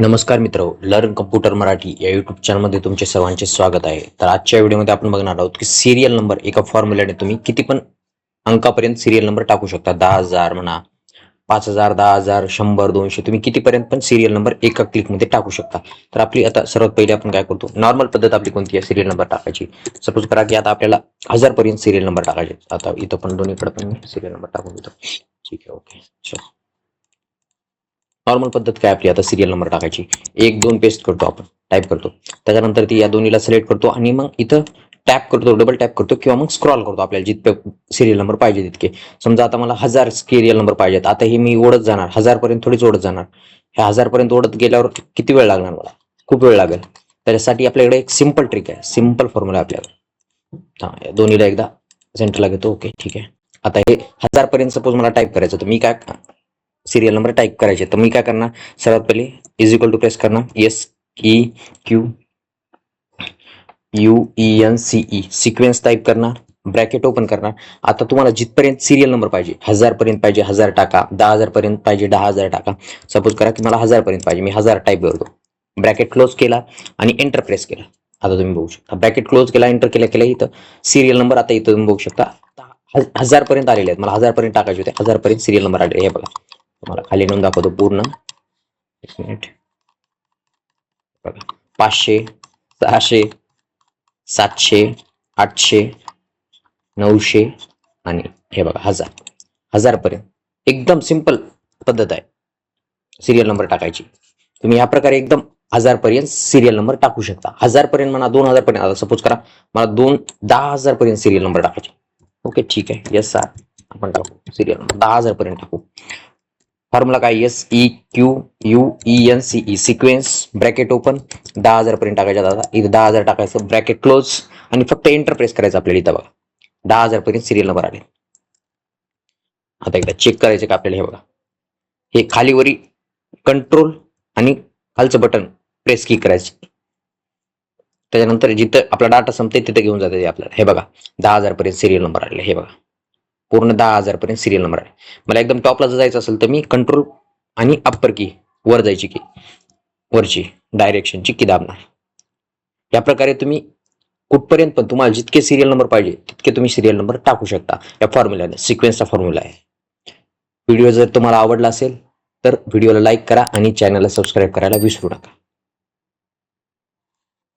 नमस्कार मित्र learn computer Marathi या युट्यूब चॅनलमध्ये तुमचे सर्वांचे स्वागत आहे. तर आजच्या व्हिडिओमध्ये आपण बघणार आहोत की सिरियल नंबर एका फॉर्म्युल्याने तुम्ही किती पण अंकापर्यंत सिरियल नंबर टाकू शकता. दहा हजार म्हणा पाच हजार दहा हजार शंभर दोनशे तुम्ही कितीपर्यंत पण सिरियल नंबर एका क्लिकमध्ये टाकू शकता. तर आपली आता सर्वात पहिले आपण काय करतो? नॉर्मल पद्धत आपली कोणती आहे? सिरियल नंबर टाकायची. सपोज करा की आता आपल्याला हजार पर्यंत सिरियल नंबर टाकायचे आता इथं पण दोन्हीकडे पण सिरियल नंबर टाकून देतो. ठीक आहे ओके चल. नॉर्मल पद्धत काय आपली? आता सिरियल नंबर टाकायची. एक दोन पेस्ट करतो आपण. टाईप करतो. त्याच्यानंतर ती या दोन्हीला सिलेक्ट करतो आणि मग इथं टॅप करतो डबल टॅप करतो किंवा मग स्क्रॉल करतो आपल्याला. जितके सिरियल नंबर पाहिजे तितके. समजा आता मला हजार सिरियल नंबर पाहिजेत. आता हे मी ओढत जाणार. हजार पर्यंत थोडीच ओढत जाणार. ह्या हजार पर्यंत ओढत गेल्यावर किती वेळ लागणार मला? खूप वेळ लागेल. त्याच्यासाठी आपल्याकडे एक सिंपल ट्रिक आहे. सिंपल फॉर्म्युला आहे आपल्याला हा या दोन्हीला एकदा सेंटरला घेतो. ओके ठीक आहे. आता हे हजार पर्यंत सपोज मला टाईप करायचं तर मी काय सिरियल नंबर टाईप करायचे. तर मी काय करणार? सर्वात पहिले इज इक्वल टू प्रेस करणार. S E Q U E N C E sequence type करणार. ब्रॅकेट ओपन करणार. आता तुम्हाला जिथपर्यंत सिरियल नंबर पाहिजे हजार पर्यंत पाहिजे हजार टाका. दहा हजार पर्यंत पाहिजे दहा हजार टाका. सपोज करा की मला हजारपर्यंत पाहिजे. मी हजार टाईप करतो ब्रॅकेट क्लोज केला आणि एंटर प्रेस केला. आता तुम्ही बघू शकता. ब्रॅकेट क्लोज केला एंटर केला केल्या इथं सिरियल नंबर आता इथं तुम्ही बघू शकता. हजारपर्यंत हजार पर्यंत आलेले आहेत. मला हजार पर्यंत टाकायचे होते. हजारपर्यंत सिरियल नंबर आले हे बघा. तुम्हाला खाली नेऊन दाखवतो पूर्ण. एक मिनिट. बघा. पाचशे सहाशे सातशे आठशे नऊशे आणि हे बघा हजार. हजार पर्यंत एकदम सिंपल पद्धत आहे. सिरियल नंबर टाकायची. तुम्ही या प्रकारे एकदम हजार पर्यंत सिरियल नंबर टाकू शकता. हजार पर्यंत म्हणा दोन हजार पर्यंत आता सपोज करा मला दोन दहा हजार पर्यंत सिरियल नंबर टाकायचे. ओके ठीक आहे. येस सर आपण टाकू. सिरियल नंबर दहा हजार पर्यंत टाकू. फॉर्म्युला काय? S E Q U E N C E sequence bracket open दहा हजार पर्यंत टाकायचं दादा. इथं दहा हजार टाकायचं. ब्रॅकेट क्लोज आणि फक्त एंटरप्रेस करायचं आपल्याला इथं बघा. दहा हजार पर्यंत सिरियल नंबर आले. आता एकदा चेक करायचं का आपल्याला हे बघा. हे खालीवरी कंट्रोल आणि खालचं बटन प्रेस की करायचं. त्याच्यानंतर जिथं आपला डाटा संपते तिथे घेऊन जाते आपल्याला. हे बघा. दहा हजार पर्यंत सिरियल नंबर आलेला हे बघा. पूर्ण दहा हजार पर्यंत सिरियल नंबर आहे मला एकदम टॉपला जर जायचं असेल तर मी कंट्रोल आणि अप्पर की वर जायची की वरची डायरेक्शनची की दाबणार. या प्रकारे तुम्ही कुठपर्यंत पण तुम्हाला जितके सिरियल नंबर पाहिजे तितके तुम्ही सिरियल नंबर टाकू शकता. या फॉर्म्युल्याने सिक्वेन्सचा फॉर्म्युला आहे. व्हिडिओ जर तुम्हाला आवडला असेल तर व्हिडिओला लाईक करा आणि चॅनलला सबस्क्राईब करायला विसरू नका.